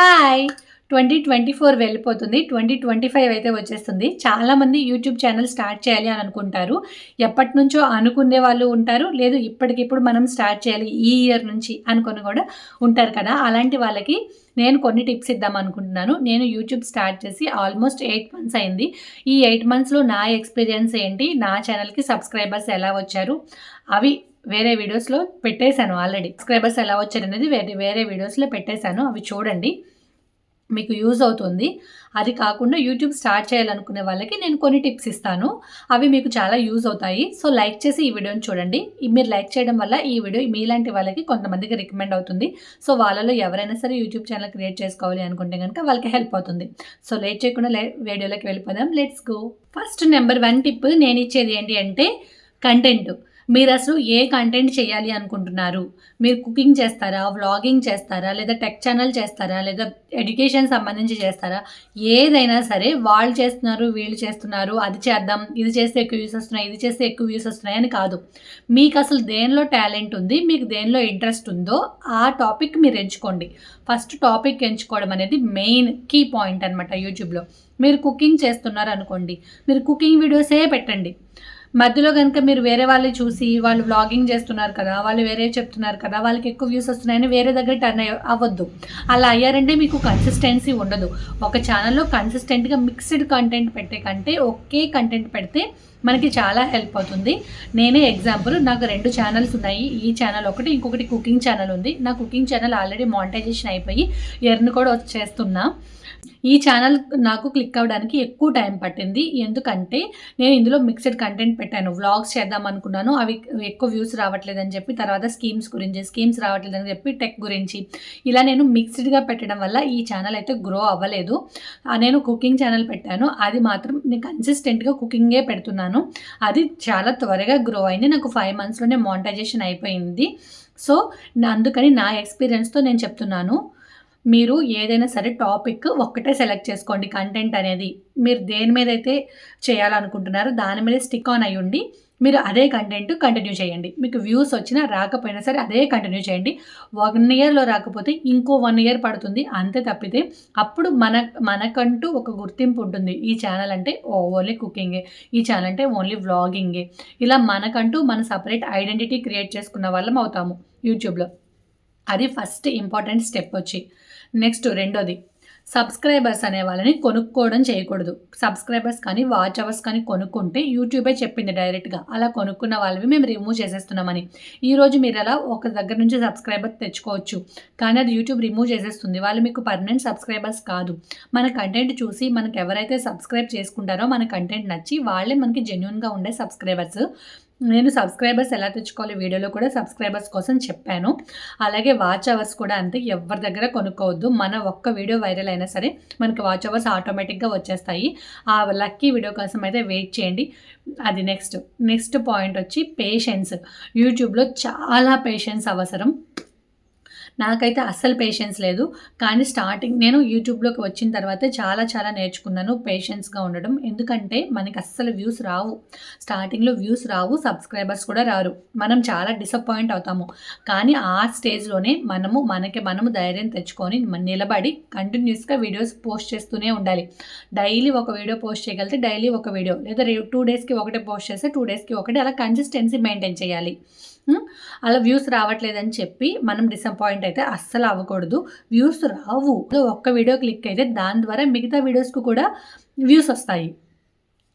Hi twenty twenty four వెళ్ళిపోతుంది. Twenty twenty five అయితే వచ్చేస్తుంది. చాలామంది యూట్యూబ్ ఛానల్ స్టార్ట్ చేయాలి అని అనుకుంటారు. ఎప్పటి నుంచో అనుకునే వాళ్ళు ఉంటారు. లేదు ఇప్పటికిప్పుడు మనం స్టార్ట్ చేయాలి ఈ ఇయర్ నుంచి అనుకుని కూడా ఉంటారు కదా. అలాంటి వాళ్ళకి నేను కొన్ని టిప్స్ ఇద్దాం అనుకుంటున్నాను. నేను యూట్యూబ్ స్టార్ట్ చేసి ఆల్మోస్ట్ ఎయిట్ మంత్స్ అయింది. ఈ ఎయిట్ మంత్స్లో నా ఎక్స్పీరియన్స్ ఏంటి? నా ఛానల్కి సబ్స్క్రైబర్స్ ఎలా వచ్చారు? అవి వేరే వీడియోస్లో పెట్టేశాను ఆల్రెడీ సబ్స్క్రైబర్స్ ఎలా వచ్చారు అనేది వేరే వేరే వీడియోస్లో పెట్టేశాను. అవి చూడండి. మీకు యూజ్ అవుతుంది. అది కాకుండా యూట్యూబ్ స్టార్ట్ చేయాలనుకునే వాళ్ళకి నేను కొన్ని టిప్స్ ఇస్తాను. అవి మీకు చాలా యూజ్ అవుతాయి. సో లైక్ చేసి ఈ వీడియోని చూడండి. మీరు లైక్ చేయడం వల్ల ఈ వీడియో మీలాంటి వాళ్ళకి కొంతమందికి రికమెండ్ అవుతుంది. సో వాళ్ళలో ఎవరైనా సరే యూట్యూబ్ ఛానల్ క్రియేట్ చేసుకోవాలి అనుకుంటే కనుక వాళ్ళకి హెల్ప్ అవుతుంది. సో లేట్ చేయకుండా లే వీడియోలోకి వెళ్ళిపోదాం. Let's go. First number one tip నేను ఇచ్చేది ఏంటి అంటే కంటెంట్ మీరు అసలు ఏ కంటెంట్ చేయాలి అనుకుంటున్నారు? మీరు కుకింగ్ చేస్తారా? వ్లాగింగ్ చేస్తారా? లేదా టెక్ ఛానల్ చేస్తారా? లేదా ఎడ్యుకేషన్ సంబంధించి చేస్తారా? ఏదైనా సరే వాళ్ళు చేస్తున్నారు వీళ్ళు చేస్తున్నారు అది చేద్దాం ఇది చేస్తే ఎక్కువ వ్యూస్ వస్తున్నాయి ఇది చేస్తే ఎక్కువ వ్యూస్ వస్తున్నాయి అని కాదు. మీకు అసలు దేనిలో టాలెంట్ ఉంది? మీకు దేనిలో ఇంట్రెస్ట్ ఉందో ఆ టాపిక్ మీరు ఎంచుకోండి. ఫస్ట్ టాపిక్ ఎంచుకోవడం అనేది మెయిన్ కీ పాయింట్ అనమాట యూట్యూబ్లో మీరు కుకింగ్ చేస్తున్నారు అనుకోండి. మీరు కుకింగ్ వీడియోసే పెట్టండి. మధ్యలో కనుక మీరు వేరే వాళ్ళు చూసి వాళ్ళు వ్లాగింగ్ చేస్తున్నారు కదా వాళ్ళు వేరే చెప్తున్నారు కదా వాళ్ళకి ఎక్కువ వ్యూస్ వస్తున్నాయని వేరే దగ్గర టర్న్ అవ్వద్దు. అలా అయ్యారంటే మీకు కన్సిస్టెన్సీ ఉండదు. ఒక ఛానల్లో కన్సిస్టెంట్గా మిక్స్డ్ కంటెంట్ పెట్టే కంటే ఒకే కంటెంట్ పెడితే మనకి చాలా హెల్ప్ అవుతుంది. నేనే ఎగ్జాంపుల్ నాకు రెండు ఛానల్స్ ఉన్నాయి. ఈ ఛానల్ ఒకటి ఇంకొకటి కుకింగ్ ఛానల్ ఉంది. నా కుకింగ్ ఛానల్ ఆల్రెడీ మానిటైజేషన్ అయిపోయి ఎర్న్ కూడా వచ్చేస్తున్నా. ఈ ఛానల్ నాకు క్లిక్ అవ్వడానికి ఎక్కువ టైం పట్టింది. ఎందుకంటే నేను ఇందులో మిక్స్డ్ కంటెంట్ పెట్టాను. వ్లాగ్స్ చేద్దాం అనుకున్నాను. అవి ఎక్కువ వ్యూస్ రావట్లేదని చెప్పి తర్వాత స్కీమ్స్ గురించి స్కీమ్స్ రావట్లేదని చెప్పి టెక్ గురించి. ఇలా నేను మిక్స్డ్గా పెట్టడం వల్ల ఈ ఛానల్ అయితే గ్రో అవ్వలేదు. నేను కుకింగ్ ఛానల్ పెట్టాను. అది మాత్రం నేను కన్సిస్టెంట్గా కుకింగే పెడుతున్నాను. అది చాలా త్వరగా గ్రో అయింది. నాకు ఫైవ్ మంత్స్లోనే మానిటైజేషన్ అయిపోయింది. సో అందుకని నా ఎక్స్పీరియన్స్తో నేను చెప్తున్నాను. మీరు ఏదైనా సరే టాపిక్ ఒక్కటే సెలెక్ట్ చేసుకోండి కంటెంట్ అనేది. మీరు దేని మీద అయితే చేయాలనుకుంటున్నారో దాని మీద స్టిక్ ఆన్ అయ్యి ఉండి మీరు అదే కంటెంట్ కంటిన్యూ చేయండి. మీకు వ్యూస్ వచ్చినా రాకపోయినా సరే అదే కంటిన్యూ చేయండి. వన్ ఇయర్లో రాకపోతే ఇంకో వన్ ఇయర్ పడుతుంది. అంతే తప్పితే అప్పుడు మన మనకంటూ ఒక గుర్తింపు ఉంటుంది. ఈ ఛానల్ అంటే ఓన్లీ కుకింగే ఈ ఛానల్ అంటే ఓన్లీ వ్లాగింగే ఇలా మనకంటూ మన సపరేట్ ఐడెంటిటీ క్రియేట్ చేసుకున్న వాళ్ళం అవుతాము యూట్యూబ్లో. అది ఫస్ట్ ఇంపార్టెంట్ స్టెప్ వచ్చి. నెక్స్ట్ రెండోది సబ్స్క్రైబర్స్ అనే వాళ్ళని కొనుక్కోవడం చేయకూడదు. సబ్స్క్రైబర్స్ కానీ వాచ్ అవర్స్ కానీ కొనుక్కుంటే యూట్యూబే చెప్పింది డైరెక్ట్గా. అలా కొనుక్కున్న వాళ్ళవి మేము రిమూవ్ చేసేస్తున్నామని. ఈరోజు మీరు అలా ఒక దగ్గర నుంచి సబ్స్క్రైబర్ తెచ్చుకోవచ్చు. కానీ అది యూట్యూబ్ రిమూవ్ చేసేస్తుంది. వాళ్ళు మీకు పర్మనెంట్ సబ్స్క్రైబర్స్ కాదు. మన కంటెంట్ చూసి మనకు ఎవరైతే సబ్స్క్రైబ్ చేసుకుంటారో మన కంటెంట్ నచ్చి వాళ్ళే మనకి జెన్యున్గా ఉండే సబ్స్క్రైబర్స్ నేను సబ్స్క్రైబర్స్ ఎలా తెచ్చుకోవాలి వీడియోలో కూడా సబ్స్క్రైబర్స్ కోసం చెప్పాను. అలాగే వాచ్ అవర్స్ కూడా అంతే ఎవరి దగ్గర కొనుక్కోవద్దు. మన ఒక్క వీడియో వైరల్ అయినా సరే మనకి వాచ్ అవర్స్ ఆటోమేటిక్గా వచ్చేస్తాయి. ఆ లక్కీ వీడియో కోసం అయితే వెయిట్ చేయండి. అది నెక్స్ట్ నెక్స్ట్ పాయింట్ వచ్చి పేషెన్స్. యూట్యూబ్లో చాలా పేషెన్స్ అవసరం. నాకైతే అస్సలు పేషెన్స్ లేదు. కానీ స్టార్టింగ్ నేను యూట్యూబ్లోకి వచ్చిన తర్వాత చాలా చాలా నేర్చుకున్నాను పేషెన్స్గా ఉండడం. ఎందుకంటే మనకి అస్సలు వ్యూస్ రావు. స్టార్టింగ్లో వ్యూస్ రావు సబ్స్క్రైబర్స్ కూడా రారు. మనం చాలా డిసప్పాయింట్ అవుతాము. కానీ ఆ స్టేజ్లోనే మనము మనకి మనము ధైర్యం తెచ్చుకొని నిలబడి కంటిన్యూస్గా వీడియోస్ పోస్ట్ చేస్తూనే ఉండాలి. డైలీ ఒక వీడియో పోస్ట్ చేయగలిగితే డైలీ ఒక వీడియో లేదా టూ డేస్కి ఒకటే పోస్ట్ చేస్తే టూ డేస్కి ఒకటి. అలా కన్సిస్టెన్సీ మెయింటైన్ చేయాలి. Hmm? అలా వ్యూస్ రావట్లేదని చెప్పి మనం డిసప్పాయింట్ అయితే అస్సలు అవ్వకూడదు. వ్యూస్ రావు. ఒక్క వీడియో క్లిక్ అయితే దాని ద్వారా మిగతా వీడియోస్కు కూడా వ్యూస్ వస్తాయి.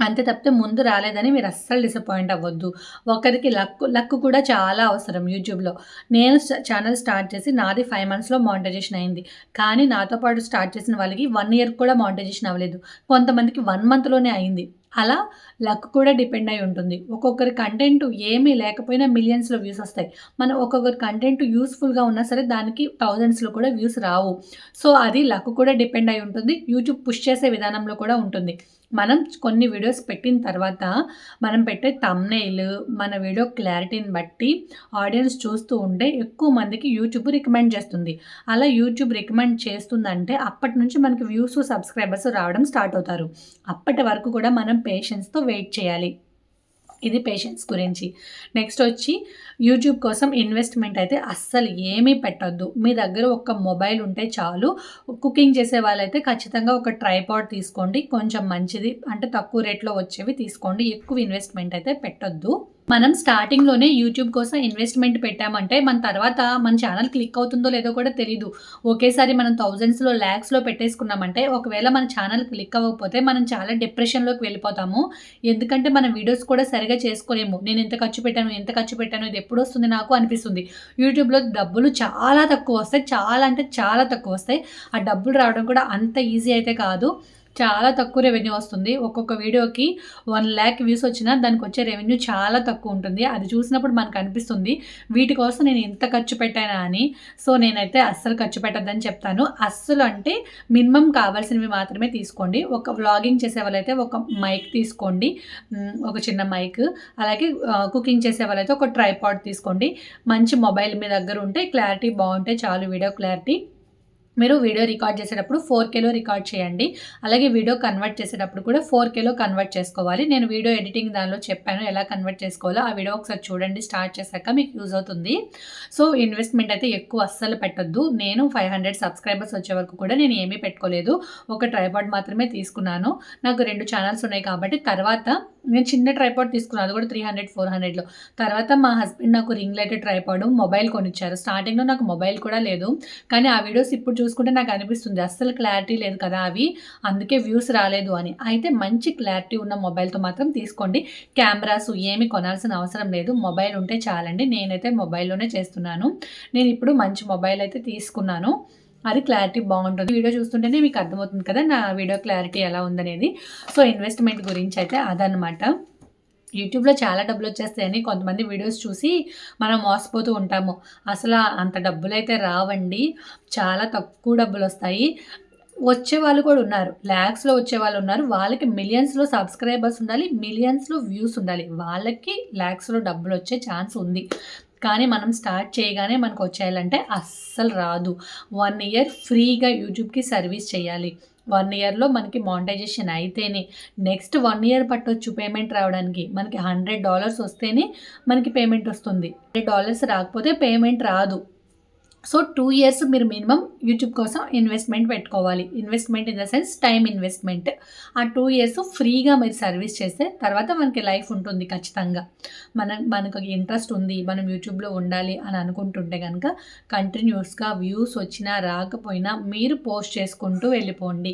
అంతే తప్పితే ముందు రాలేదని మీరు అస్సలు డిసప్పాయింట్ అవ్వద్దు. ఒకరికి లక్ లక్ కూడా చాలా అవసరం యూట్యూబ్లో నేను ఛానల్ స్టార్ట్ చేసి నాది ఫైవ్ మంత్స్లో మానిటైజేషన్ అయింది. కానీ నాతో పాటు స్టార్ట్ చేసిన వాళ్ళకి వన్ ఇయర్ కూడా మానిటైజేషన్ అవ్వలేదు. కొంతమందికి వన్ మంత్లోనే అయింది. అలా లక్ కూడా డిపెండ్ అయి ఉంటుంది. ఒక్కొక్కరి కంటెంట్ ఏమీ లేకపోయినా మిలియన్స్లో వ్యూస్ వస్తాయి. మన ఒక్కొక్కరి కంటెంట్ యూస్ఫుల్గా ఉన్నా సరే దానికి థౌజండ్స్లో కూడా వ్యూస్ రావు. సో అది లక్ కూడా డిపెండ్ అయి ఉంటుంది. యూట్యూబ్ పుష్ చేసే విధానంలో కూడా ఉంటుంది. మనం కొన్ని వీడియోస్ పెట్టిన తర్వాత మనం పెట్టే తమ్నైల్ మన వీడియో క్లారిటీని బట్టి ఆడియన్స్ చూస్తూ ఉంటే ఎక్కువ మందికి యూట్యూబ్ రికమెండ్ చేస్తుంది. అలా యూట్యూబ్ రికమెండ్ చేస్తుందంటే అప్పటి నుంచి మనకి వ్యూస్ సబ్స్క్రైబర్స్ రావడం స్టార్ట్ అవుతారు. అప్పటి వరకు కూడా మనం పేషెన్స్తో వెయిట్ చేయాలి. ఇది పేషెంట్స్ గురించి. నెక్స్ట్ వచ్చి యూట్యూబ్ కోసం ఇన్వెస్ట్మెంట్ అయితే అస్సలు ఏమీ పెట్టొద్దు. మీ దగ్గర ఒక మొబైల్ ఉంటే చాలు. కుకింగ్ చేసే వాళ్ళైతే ఖచ్చితంగా ఒక ట్రైపాడ్ తీసుకోండి. కొంచెం మంచిది. అంటే తక్కువ రేట్లో వచ్చేవి తీసుకోండి. ఎక్కువ ఇన్వెస్ట్మెంట్ అయితే పెట్టొద్దు. మనం స్టార్టింగ్లోనే యూట్యూబ్ కోసం ఇన్వెస్ట్మెంట్ పెట్టామంటే మన తర్వాత మన ఛానల్ క్లిక్ అవుతుందో లేదో కూడా తెలీదు. ఒకేసారి మనం థౌజండ్స్లో ల్యాక్స్లో పెట్టేసుకున్నామంటే ఒకవేళ మన ఛానల్ క్లిక్ అవ్వకపోతే మనం చాలా డిప్రెషన్లోకి వెళ్ళిపోతాము. ఎందుకంటే మన వీడియోస్ కూడా సరిగా చేసుకోలేము. నేను ఎంత ఖర్చు పెట్టాను ఎంత ఖర్చు పెట్టాను ఇది ఎప్పుడు వస్తుంది నాకు అనిపిస్తుంది. యూట్యూబ్లో డబ్బులు చాలా తక్కువ వస్తాయి. చాలా అంటే చాలా తక్కువ వస్తాయి. ఆ డబ్బులు రావడం కూడా అంత ఈజీ అయితే కాదు. చాలా తక్కువ రెవెన్యూ వస్తుంది. ఒక్కొక్క వీడియోకి వన్ ల్యాక్ వ్యూస్ వచ్చినా దానికి వచ్చే రెవెన్యూ చాలా తక్కువ ఉంటుంది. అది చూసినప్పుడు మనకు అనిపిస్తుంది వీటి కోసం నేను ఎంత ఖర్చు పెట్టానా అని. సో నేనైతే అస్సలు ఖర్చు పెట్టద్దని చెప్తాను. అస్సలు అంటే మినిమం కావాల్సినవి మాత్రమే తీసుకోండి. ఒక వ్లాగింగ్ చేసే వాళ్ళైతే ఒక మైక్ తీసుకోండి. ఒక చిన్న మైక్ అలాగే కుకింగ్ చేసే వాళ్ళైతే ఒక ట్రైపాడ్ తీసుకోండి. మంచి మొబైల్ మీ దగ్గర ఉంటే క్లారిటీ బాగుంటే చాలు వీడియో క్లారిటీ మీరు వీడియో రికార్డ్ చేసేటప్పుడు ఫోర్ కేలో రికార్డ్ చేయండి. అలాగే వీడియో కన్వర్ట్ చేసేటప్పుడు కూడా ఫోర్ కేలో కన్వర్ట్ చేసుకోవాలి. నేను వీడియో ఎడిటింగ్ దానిలో చెప్పాను ఎలా కన్వర్ట్ చేసుకోవాలో. ఆ వీడియో ఒకసారి చూడండి స్టార్ట్ చేశాక మీకు యూజ్ అవుతుంది. సో ఇన్వెస్ట్మెంట్ అయితే ఎక్కువ అస్సలు పెట్టద్దు. నేను ఫైవ్ హండ్రెడ్ సబ్స్క్రైబర్స్ వచ్చే వరకు కూడా నేను ఏమీ పెట్టుకోలేదు. ఒక ట్రైపాడ్ మాత్రమే తీసుకున్నాను. నాకు రెండు ఛానల్స్ ఉన్నాయి కాబట్టి తర్వాత నేను చిన్న ట్రైపాడ్ తీసుకున్నాను అది కూడా త్రీ హండ్రెడ్ ఫోర్ హండ్రెడ్లో తర్వాత మా హస్బెండ్ నాకు రింగ్ లైట్ ట్రైపాడ్ మొబైల్ కొనిచ్చారు. స్టార్టింగ్లో నాకు మొబైల్ కూడా లేదు కానీ ఆ వీడియోస్ ఇప్పుడు చూసుకుంటే నాకు అనిపిస్తుంది. అస్సలు క్లారిటీ లేదు కదా అవి అందుకే వ్యూస్ రాలేదు అని. అయితే మంచి క్లారిటీ ఉన్న మొబైల్తో మాత్రం తీసుకోండి. కెమెరాస్ ఏమి కొనాల్సిన అవసరం లేదు. మొబైల్ ఉంటే చాలండి. నేనైతే మొబైల్లోనే చేస్తున్నాను. నేను ఇప్పుడు మంచి మొబైల్ అయితే తీసుకున్నాను. అది క్లారిటీ బాగుంటుంది. వీడియో చూస్తుంటేనే మీకు అర్థమవుతుంది కదా నా వీడియో క్లారిటీ ఎలా ఉందనేది. సో ఇన్వెస్ట్మెంట్ గురించి అయితే అదనమాట యూట్యూబ్లో చాలా డబ్బులు వచ్చేస్తాయని కొంతమంది వీడియోస్ చూసి మనం మోసపోతూ ఉంటాము. అసలు అంత డబ్బులు అయితే రావండి. చాలా తక్కువ డబ్బులు వస్తాయి. వచ్చే వాళ్ళు కూడా ఉన్నారు. ల్యాక్స్లో వచ్చే వాళ్ళు ఉన్నారు. వాళ్ళకి మిలియన్స్లో సబ్స్క్రైబర్స్ ఉండాలి. మిలియన్స్లో వ్యూస్ ఉండాలి. వాళ్ళకి ల్యాక్స్లో డబ్బులు వచ్చే ఛాన్స్ ఉంది. కానీ మనం స్టార్ట్ చేయగానే మనకు వచ్చేయాలంటే అస్సలు రాదు. వన్ ఇయర్ ఫ్రీగా యూట్యూబ్కి సర్వీస్ చేయాలి. వన్ ఇయర్లో మనకి మానిటైజేషన్ అయితేనే. నెక్స్ట్ వన్ ఇయర్ పట్టొచ్చు పేమెంట్ రావడానికి. మనకి హండ్రెడ్ డాలర్స్ వస్తేనే మనకి పేమెంట్ వస్తుంది. హండ్రెడ్ డాలర్స్ రాకపోతే పేమెంట్ రాదు. సో టూ ఇయర్స్ మీరు మినిమం యూట్యూబ్ కోసం ఇన్వెస్ట్మెంట్ పెట్టుకోవాలి. Investment in the sense time investment. ఆ టూ ఇయర్స్ ఫ్రీగా మీరు సర్వీస్ చేస్తే తర్వాత మనకి లైఫ్ ఉంటుంది ఖచ్చితంగా. మన మనకు ఇంట్రెస్ట్ ఉంది మనం యూట్యూబ్లో ఉండాలి అని అనుకుంటుంటే కనుక కంటిన్యూస్గా వ్యూస్ వచ్చినా రాకపోయినా మీరు పోస్ట్ చేసుకుంటూ వెళ్ళిపోండి.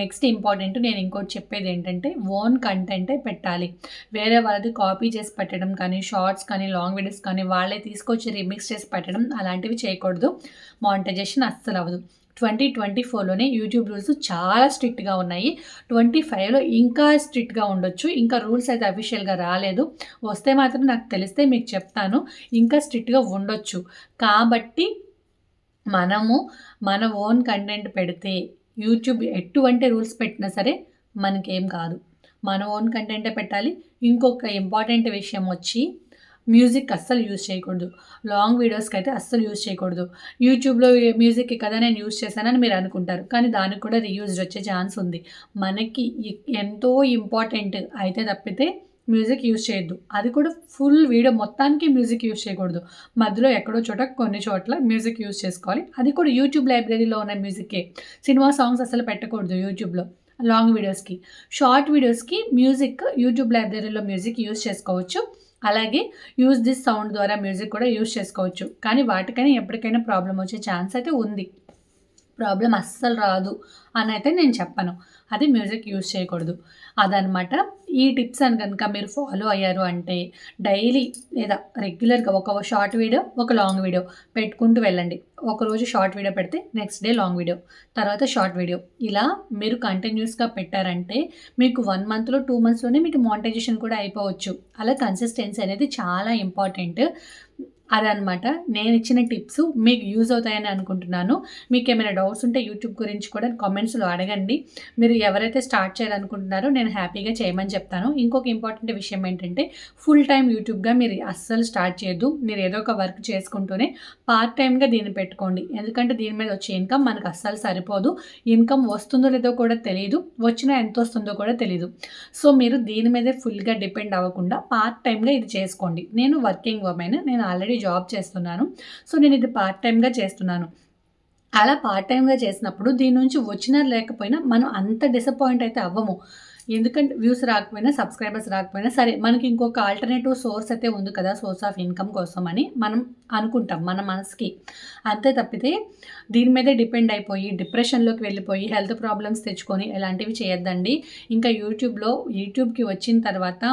నెక్స్ట్ ఇంపార్టెంట్ నేను ఇంకోటి చెప్పేది ఏంటంటే ఓన్ కంటెంటే పెట్టాలి. వేరే వాళ్ళది కాపీ చేసి పెట్టడం కానీ షార్ట్స్ కానీ లాంగ్ వీడియోస్ కానీ వాళ్ళే తీసుకొచ్చి రిమిక్స్ చేసి పెట్టడం అలాంటివి చేయకూడదు. చేయకూడదు మానిటైజేషన్ అస్సలు అవ్వదు. ట్వంటీ ట్వంటీ ఫోర్లోనే యూట్యూబ్ రూల్స్ చాలా స్ట్రిక్ట్గా ఉన్నాయి. ట్వంటీ ఫైవ్లో ఇంకా స్ట్రిక్ట్గా ఉండొచ్చు. ఇంకా రూల్స్ అయితే అఫీషియల్గా రాలేదు. వస్తే మాత్రం నాకు తెలిస్తే మీకు చెప్తాను. ఇంకా స్ట్రిక్ట్గా ఉండొచ్చు. కాబట్టి మనము మన ఓన్ కంటెంట్ పెడితే యూట్యూబ్ ఎటువంటి రూల్స్ పెట్టినా సరే మనకేం కాదు. మన ఓన్ కంటెంటే పెట్టాలి. ఇంకొక ఇంపార్టెంట్ విషయం వచ్చి మ్యూజిక్ అస్సలు యూజ్ చేయకూడదు. లాంగ్ వీడియోస్కి అయితే అస్సలు యూజ్ చేయకూడదు. యూట్యూబ్లో మ్యూజిక్ కదా నేను యూజ్ చేశానని మీరు అనుకుంటారు. కానీ దానికి కూడా రీయూజ్డ్ వచ్చే ఛాన్స్ ఉంది. మనకి ఎంతో ఇంపార్టెంట్ అయితే తప్పితే మ్యూజిక్ యూజ్ చేయొద్దు. అది కూడా ఫుల్ వీడియో మొత్తానికి మ్యూజిక్ యూజ్ చేయకూడదు. మధ్యలో ఎక్కడో చోట కొన్ని చోట్ల మ్యూజిక్ యూజ్ చేసుకోవాలి. అది కూడా యూట్యూబ్ లైబ్రరీలో ఉన్న మ్యూజికే. సినిమా సాంగ్స్ అసలు పెట్టకూడదు యూట్యూబ్లో లాంగ్ వీడియోస్కి. షార్ట్ వీడియోస్కి మ్యూజిక్ యూట్యూబ్ లైబ్రరీలో మ్యూజిక్ యూజ్ చేసుకోవచ్చు. అలాగే యూజ్ దిస్ సౌండ్ ద్వారా మ్యూజిక్ కూడా యూజ్ చేసుకోవచ్చు. కానీ వాటికైనా ఎప్పటికైనా ప్రాబ్లం వచ్చే ఛాన్స్ అయితే ఉంది. ప్రాబ్లం అస్సలు రాదు అని అయితే నేను చెప్పను. అది మ్యూజిక్ యూజ్ చేయకూడదు. అదనమాట ఈ టిప్స్ అని కనుక మీరు ఫాలో అయ్యారు అంటే డైలీ లేదా రెగ్యులర్గా ఒక షార్ట్ వీడియో ఒక లాంగ్ వీడియో పెట్టుకుంటూ వెళ్ళండి. ఒకరోజు షార్ట్ వీడియో పెడితే నెక్స్ట్ డే లాంగ్ వీడియో తర్వాత షార్ట్ వీడియో. ఇలా మీరు కంటిన్యూస్గా పెట్టారంటే మీకు వన్ మంత్లో టూ మంత్స్లోనే మీకు మానిటైజేషన్ కూడా అయిపోవచ్చు. అలా కన్సిస్టెన్సీ అనేది చాలా ఇంపార్టెంట్. అదనమాట. నేను ఇచ్చిన టిప్స్ మీకు యూజ్ అవుతాయని అనుకుంటున్నాను. మీకు ఏమైనా డౌట్స్ ఉంటే యూట్యూబ్ గురించి కూడా కామెంట్స్లో అడగండి. మీరు ఎవరైతే స్టార్ట్ చేయాలనుకుంటున్నారో నేను హ్యాపీగా చేయమని చెప్తాను. ఇంకొక ఇంపార్టెంట్ విషయం ఏంటంటే ఫుల్ టైం యూట్యూబ్గా మీరు అస్సలు స్టార్ట్ చేయొద్దు. మీరు ఏదో ఒక వర్క్ చేసుకుంటూనే పార్ట్ టైంగా దీన్ని పెట్టుకోండి. ఎందుకంటే దీని మీద వచ్చే ఇన్కమ్ మనకు అస్సలు సరిపోదు. ఇన్కమ్ వస్తుందో లేదో కూడా తెలియదు వచ్చినా ఎంత వస్తుందో కూడా తెలియదు సో మీరు దీని మీదే ఫుల్గా డిపెండ్ అవ్వకుండా పార్ట్ టైంగా ఇది చేసుకోండి. నేను వర్కింగ్ ఉమెన్. నేను ఆల్రెడీ జాబ్ చేస్తున్నాను. సో నేను ఇది పార్ట్ టైంగా చేస్తున్నాను. అలా పార్ట్ టైంగా చేసినప్పుడు దీని నుంచి వచ్చినా లేకపోయినా మనం అంత డిసప్పాయింట్ అయితే అవ్వము. ఎందుకంటే వ్యూస్ రాకపోయినా సబ్స్క్రైబర్స్ రాకపోయినా సరే మనకి ఇంకొక ఆల్టర్నేటివ్ సోర్స్ అయితే ఉంది కదా సోర్స్ ఆఫ్ ఇన్కమ్ కోసం అని మనం అనుకుంటాం మన మనసుకి. అంతే తప్పితే దీని మీదే డిపెండ్ అయిపోయి డిప్రెషన్లోకి వెళ్ళిపోయి హెల్త్ ప్రాబ్లమ్స్ తెచ్చుకొని ఇలాంటివి చేయొద్దండి. ఇంకా యూట్యూబ్లో యూట్యూబ్కి వచ్చిన తర్వాత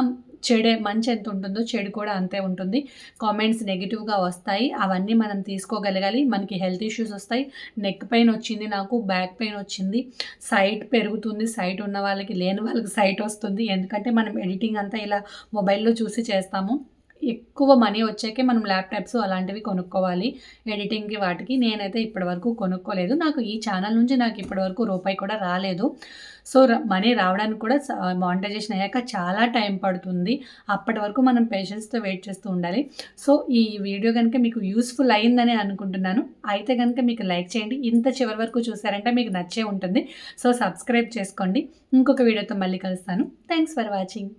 చెడే మంచి ఎంత ఉంటుందో చెడు కూడా అంతే ఉంటుంది. కామెంట్స్ నెగిటివ్గా వస్తాయి. అవన్నీ మనం తీసుకోగలగాలి. మనకి హెల్త్ ఇష్యూస్ వస్తాయి. నెక్ పెయిన్ వచ్చింది నాకు బ్యాక్ పెయిన్ వచ్చింది. సైట్ పెరుగుతుంది. సైట్ ఉన్న వాళ్ళకి లేని వాళ్ళకి సైట్ వస్తుంది. ఎందుకంటే మనం ఎడిటింగ్ అంతా ఇలా మొబైల్లో చూసి చేస్తాము. ఎక్కువ మనీ వచ్చాకే మనం ల్యాప్టాప్స్ అలాంటివి కొనుక్కోవాలి ఎడిటింగ్కి వాటికి. నేనైతే ఇప్పటివరకు కొనుక్కోలేదు. నాకు ఈ ఛానల్ నుంచి నాకు ఇప్పటివరకు రూపాయి కూడా రాలేదు. సో మనీ రావడానికి కూడా మానిటైజేషన్ అయ్యాక చాలా టైం పడుతుంది. అప్పటి వరకు మనం పేషెన్స్తో వెయిట్ చేస్తూ ఉండాలి. సో ఈ వీడియో కనుక మీకు యూస్ఫుల్ అయిందని అనుకుంటున్నాను. అయితే కనుక మీకు లైక్ చేయండి. ఇంత చివరి వరకు చూసారంటే మీకు నచ్చే ఉంటుంది. సో సబ్స్క్రైబ్ చేసుకోండి. ఇంకొక వీడియోతో మళ్ళీ కలుస్తాను. Thanks for watching.